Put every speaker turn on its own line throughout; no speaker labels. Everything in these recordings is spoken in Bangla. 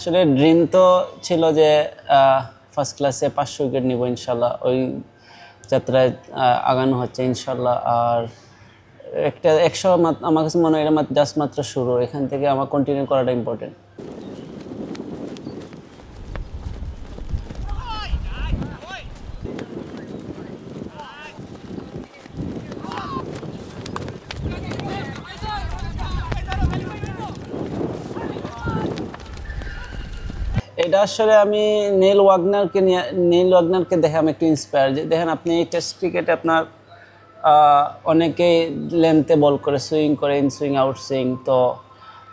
আসলে ড্রিম তো ছিল যে ফার্স্ট ক্লাসে পাঁচশো উইকেট নিব ইনশাল্লাহ। ওই যাত্রায় আগানো হচ্ছে ইনশাল্লাহ। আর একটা, একশো আমার কাছে মনে হয় এটা জাস্ট মাত্র শুরু। এখান থেকে আমার কন্টিনিউ করাটা ইম্পর্টেন্ট এটা আসলে আমি নীল ওয়াগনারকে নিয়ে নীল ওয়াগনারকে দেখে আমি একটু ইন্সপায়ার যে দেখেন আপনি এই টেস্ট ক্রিকেটে আপনার আহ, অনেকেই লেন্থে বল করে সুইং করে ইন সুইং আউট সুইং তো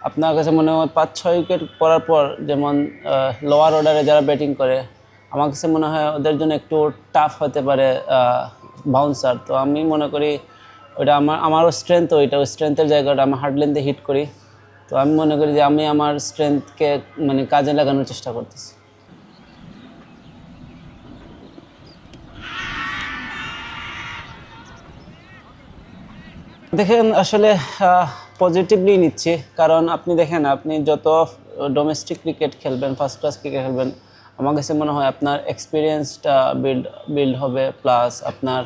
আপনার কাছে মনে হয় পাঁচ ছয় উইকেট পড়ার পর যেমন লোয়ার অর্ডারে যারা ব্যাটিং করে আমার কাছে মনে হয় ওদের জন্য একটু টাফ হতে পারে বাউন্সার তো আমি মনে করি ওইটা আমার আমারও স্ট্রেংথ ওইটা ওই স্ট্রেংথের জায়গাটা আমি হার্ড লেন্থে হিট করি। তো আমি মনে করি যে আমি আমার স্ট্রেংথকে মানে কাজে লাগানোর চেষ্টা করতেছি। দেখেন, আসলে পজিটিভলি নিচ্ছি। কারণ আপনি দেখেন, আপনি যত ডোমেস্টিক ক্রিকেট খেলবেন ফার্স্ট ক্লাস ক্রিকেট খেলবেন, আমার কাছে মনে হয় আপনার এক্সপিরিয়েন্সটা বিল্ড বিল্ড হবে প্লাস আপনার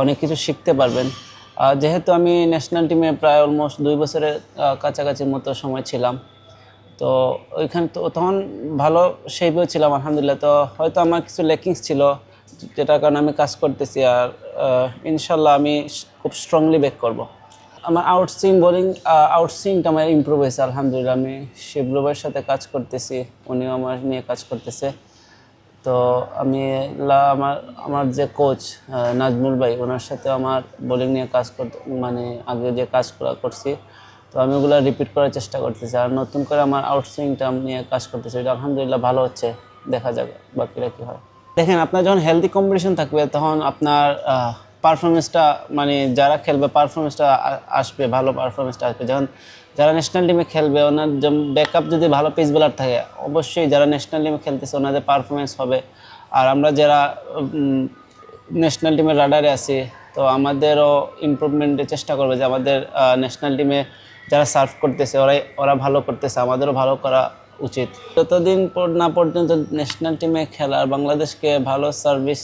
অনেক কিছু শিখতে পারবেন। যেহেতু আমি ন্যাশনাল টিমে প্রায় অলমোস্ট দুই বছরের কাছাকাছি মতো সময় ছিলাম, তো ওইখানে তো তখন ভালো শেপেও ছিলাম, আলহামদুলিল্লাহ। তো হয়তো আমার কিছু লেকিংস ছিল, যেটার কারণে আমি কাজ করতেছি আর ইনশাল্লাহ আমি খুব স্ট্রংলি ব্যাক করব। আমার আউট আউটসুইং বোলিং আউটসুইংটা আমার ইম্প্রুভ হয়েছে, আলহামদুলিল্লাহ। আমি শিবলুবের সাথে কাজ করতেছি, উনিও আমার নিয়ে কাজ করতেছে। তো আমি আমার আমার যে কোচ নাজমুল ভাই, ওনার সাথে আমার বোলিং নিয়ে কাজ কর মানে আগে যে কাজ করা করছি, তো আমি ওগুলো রিপিট করার চেষ্টা করতেছি। আর নতুন করে আমার আউটসুইংটা নিয়ে কাজ করতেছি এটা আলহামদুলিল্লাহ ভালো হচ্ছে, দেখা যাক বাকিরা কী হয়। দেখেন, আপনার যখন হেলদি কম্পিটিশন থাকবে, তখন আপনার পারফরমেন্সটা মানে যারা খেলবে পারফরমেন্সটা আসবে ভালো পারফরমেন্সটা আসবে। যখন যারা ন্যাশনাল টিমে খেলবে, ওনার যেমন ব্যাকআপ যদি ভালো পেস বোলার থাকে, অবশ্যই যারা ন্যাশনাল টিমে খেলতেছে, ওনাদের পারফরমেন্স হবে। আর আমরা যারা ন্যাশনাল টিমের রাডারে আছি, তো আমাদেরও ইমপ্রুভমেন্টের চেষ্টা করবে যে আমাদের ন্যাশনাল টিমে যারা সার্ভ করতেছে, ওরাই, ওরা ভালো করতেছে, আমাদেরও ভালো করা উচিত। যতদিন না পর্যন্ত ন্যাশনাল টিমে খেলার, বাংলাদেশকে ভালো সার্ভিস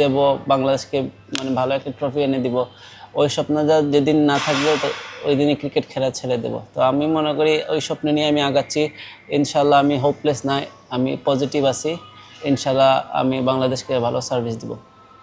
দেব, বাংলাদেশকে মানে ভালো একটা ট্রফি এনে দিব। ওই স্বপ্ন যা যেদিন না থাকবে, তো ওই দিনই ক্রিকেট খেলা ছেড়ে দেব। তো আমি মনে করি ওই স্বপ্ন নিয়ে আমি আগাচ্ছি। ইনশাল্লাহ আমি হোপলেস নাই আমি পজিটিভ আছি। ইনশাল্লাহ আমি বাংলাদেশকে ভালো সার্ভিস দিব।